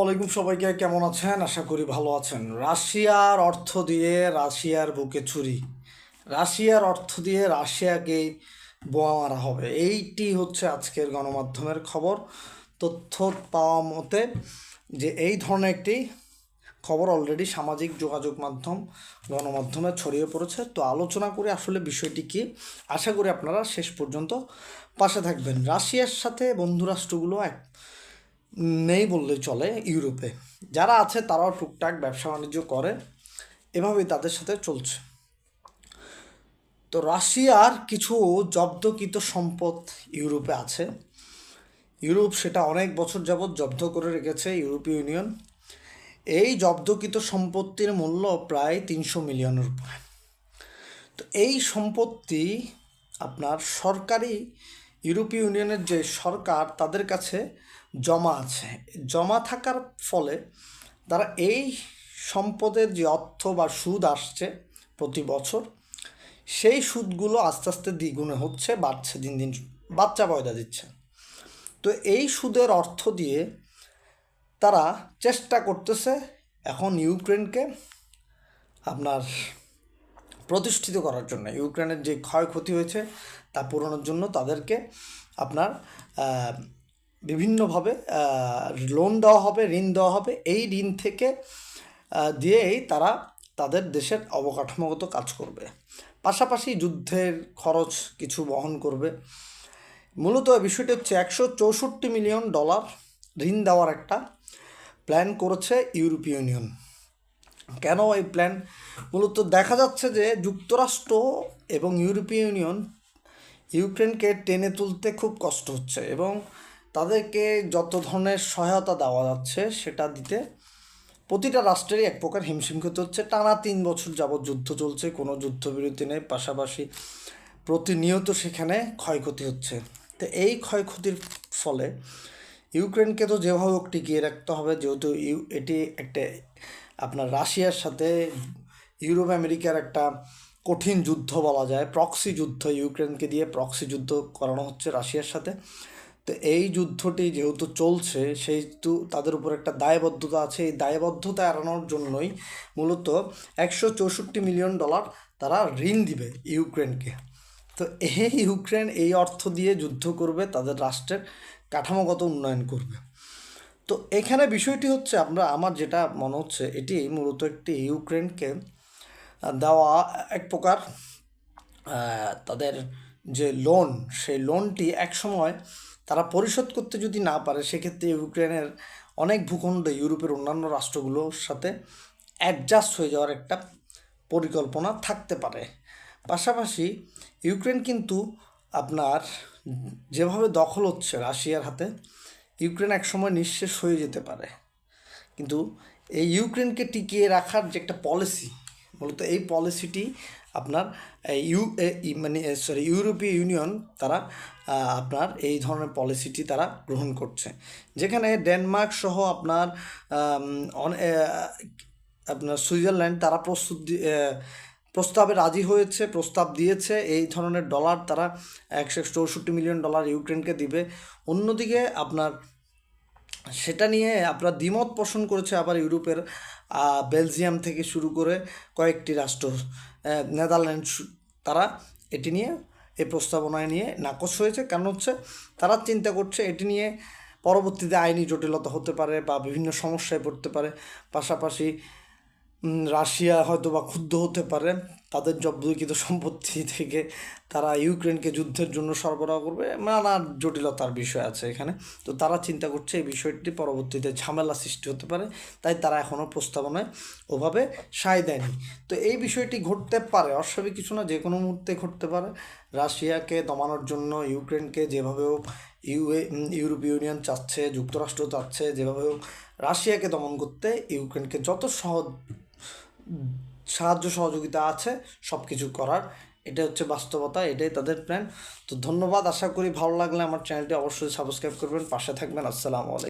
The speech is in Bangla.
ওয়ালাইকুম সবাইকে, কেমন আছেন? আশা করি ভালো আছেন। রাশিয়ার অর্থ দিয়ে রাশিয়ার বুকে ছুরি রাশিয়ার অর্থ দিয়ে রাশিয়াকে বোয়া মারা হবে। এইটি হচ্ছে আজকের গণমাধ্যমের খবর। তথ্য পাওয়া মতে যে এই ধরনের একটি খবর অলরেডি সামাজিক যোগাযোগ মাধ্যম, গণমাধ্যমে ছড়িয়ে পড়েছে। তো আলোচনা করে আসলে বিষয়টি কি, আশা করি আপনারা শেষ পর্যন্ত পাশে থাকবেন। রাশিয়ার সাথে বন্ধুরাষ্ট্রগুলো এক নেই বললে চলে ইউরোপে। যারা আছে তারাও টুকটাক ব্যবসা বাণিজ্য করে, এভাবেই তাদের সাথে চলছে। তো রাশিয়ার কিছু জব্দকৃত সম্পদ ইউরোপে আছে। ইউরোপ সেটা অনেক বছর যাবৎ জব্দ করে রেখেছে ইউরোপীয় ইউনিয়ন। এই জব্দকৃত সম্পত্তির মূল্য প্রায় তিনশো মিলিয়নের উপরে। তো এই সম্পত্তি আপনার সরকারি ইউরোপীয় ইউনিয়নের যে সরকার তাদের কাছে জমা আছে। জমা থাকার ফলে তারা এই সম্পদের যে অর্থ বা সুদ আসছে প্রতি বছর, সেই সুদগুলো আস্তে আস্তে দ্বিগুণে হচ্ছে, বাড়ছে দিন দিন, বাচ্চা পয়দা দিচ্ছে। তো এই সুদের অর্থ দিয়ে তারা চেষ্টা করতেছে এখন ইউক্রেনকে আপনার প্রতিষ্ঠিত করার জন্য। ইউক্রেনের যে ক্ষয়ক্ষতি হয়েছে, তা পূরণের জন্য তাদেরকে আপনার বিভিন্নভাবে লোন দেওয়া হবে, ঋণ দেওয়া হবে। এই ঋণ থেকে দিয়েই তারা তাদের দেশের অবকাঠামোগত কাজ করবে। পাশাপাশি যুদ্ধের খরচ কিছু বহন করবে। মূলত বিষয়টি হচ্ছে একশো চৌষট্টি মিলিয়ন ডলার ঋণ দেওয়ার একটা প্ল্যান করেছে ইউরোপীয় ইউনিয়ন। কেন এই প্ল্যান মূলত দেখা যাচ্ছে যে যুক্তরাষ্ট্র এবং ইউরোপীয় ইউনিয়ন ইউক্রেনকে টেনে তুলতে খুব কষ্ট হচ্ছে এবং তাদেরকে যত ধরনের সহায়তা দেওয়া যাচ্ছে সেটা দিতে প্রতিটা রাষ্ট্রেরই এক প্রকার হিমশিম খেতে হচ্ছে। টানা তিন বছর যাবৎ যুদ্ধ চলছে, কোনো যুদ্ধবিরতি নেই, পাশাপাশি প্রতিনিয়ত সেখানে ক্ষয়ক্ষতি হচ্ছে। তো এই ক্ষয়ক্ষতির ফলে ইউক্রেনকে তো যেভাবে টিকিয়ে রাখতে হবে, যেহেতু ইউ এটি একটা আপনার রাশিয়ার সাথে ইউরোপ আমেরিকার একটা কঠিন যুদ্ধ বলা যায় প্রক্সি যুদ্ধ, ইউক্রেনকে দিয়ে প্রক্সি যুদ্ধ করানো হচ্ছে রাশিয়ার সাথে। তো এই যুদ্ধটি যেহেতু চলছে, সেহেতু তাদের উপর একটা দায়বদ্ধতা আছে। এই দায়বদ্ধতা এড়ানোর জন্যই মূলত একশো চৌষট্টি মিলিয়ন ডলার তারা ঋণ দিবে ইউক্রেনকে। তো এই ইউক্রেন এই অর্থ দিয়ে যুদ্ধ করবে, তাদের রাষ্ট্রের কাঠামোগত উন্নয়ন করবে। তো এখানে বিষয়টি হচ্ছে আমরা, আমার যেটা মনে হচ্ছে, এটি মূলত একটি ইউক্রেনকে দেওয়া এক প্রকার তাদের যে লোন সেই লোনটি একসময় তারা পরিশোধ করতে যদি না পারে, সেক্ষেত্রে ইউক্রেনের অনেক ভূখণ্ড, ইউরোপের অন্যান্য রাষ্ট্রগুলোর সাথে অ্যাডজাস্ট হয়ে যাওয়ার একটা পরিকল্পনা থাকতে পারে। পাশাপাশি ইউক্রেন কিন্তু আপনার যেভাবে দখল হচ্ছে রাশিয়ার হাতে ইউক্রেন একসময় নিঃশেষ হয়ে যেতে পারে। কিন্তু এই ইউক্রেনকে টিকিয়ে রাখার যে একটা পলিসি মূলত এই পলিসিটি আপনার ইউ মানে সরি ইউরোপীয় ইউনিয়ন তারা আপনার এই ধরনের পলিসিটি তারা গ্রহণ করছে। যেখানে ডেনমার্ক সহ আপনার আপনার সুইজারল্যান্ড তারা প্রস্তুত প্রস্তাবে রাজি হয়েছে, প্রস্তাব দিয়েছে। এই ধরনের ডলার তারা একশো চৌষট্টি মিলিয়ন ডলার ইউক্রেনকে দিবে। অন্যদিকে আপনার সেটা নিয়ে আপনার দ্বিমত পোষণ করেছে আবার ইউরোপের বেলজিয়াম থেকে শুরু করে কয়েকটি রাষ্ট্র নেদারল্যান্ড তারা এটি নিয়ে, এই প্রস্তাবনায় নিয়ে নাকচ হয়েছে। কারণ হচ্ছে তারা চিন্তা করছে এটি নিয়ে পরবর্তীতে আইনি জটিলতা হতে পারে বা বিভিন্ন সমস্যায় পড়তে পারে। পাশাপাশি রাশিয়া হয়তো বা ক্ষুব্ধ হতে পারে। তাদের জব্দকৃত সম্পত্তি থেকে তারা ইউক্রেনকে যুদ্ধের জন্য সরবরাহ করবে, নানা জটিলতার বিষয় আছে এখানে। তো তারা চিন্তা করছে এই বিষয়টি পরবর্তীতে ঝামেলা সৃষ্টি হতে পারে, তাই তারা এখনও প্রস্তাবনায় ওভাবে সায় দেয়নি। তো এই বিষয়টি ঘটতে পারে, অস্বাভাবিক কিছু না যে কোনো মুহূর্তে ঘটতে পারে। রাশিয়াকে দমানোর জন্য ইউক্রেনকে যেভাবে হোক, ইউএ ইউরোপীয় ইউনিয়ন চাচ্ছে, যুক্তরাষ্ট্র চাচ্ছে, যেভাবে হোক, রাশিয়াকে দমন করতে ইউক্রেনকে যত সহজ সাহায্য সহযোগিতা আছে সব কিছু করার। এটা হচ্ছে বাস্তবতা, এটাই তাদের প্ল্যান তো ধন্যবাদ, আশা করি ভালো লাগলে আমার চ্যানেলটি অবশ্যই সাবস্ক্রাইব করবেন। পাশে থাকবেন, আসসালামু আলাইকুম।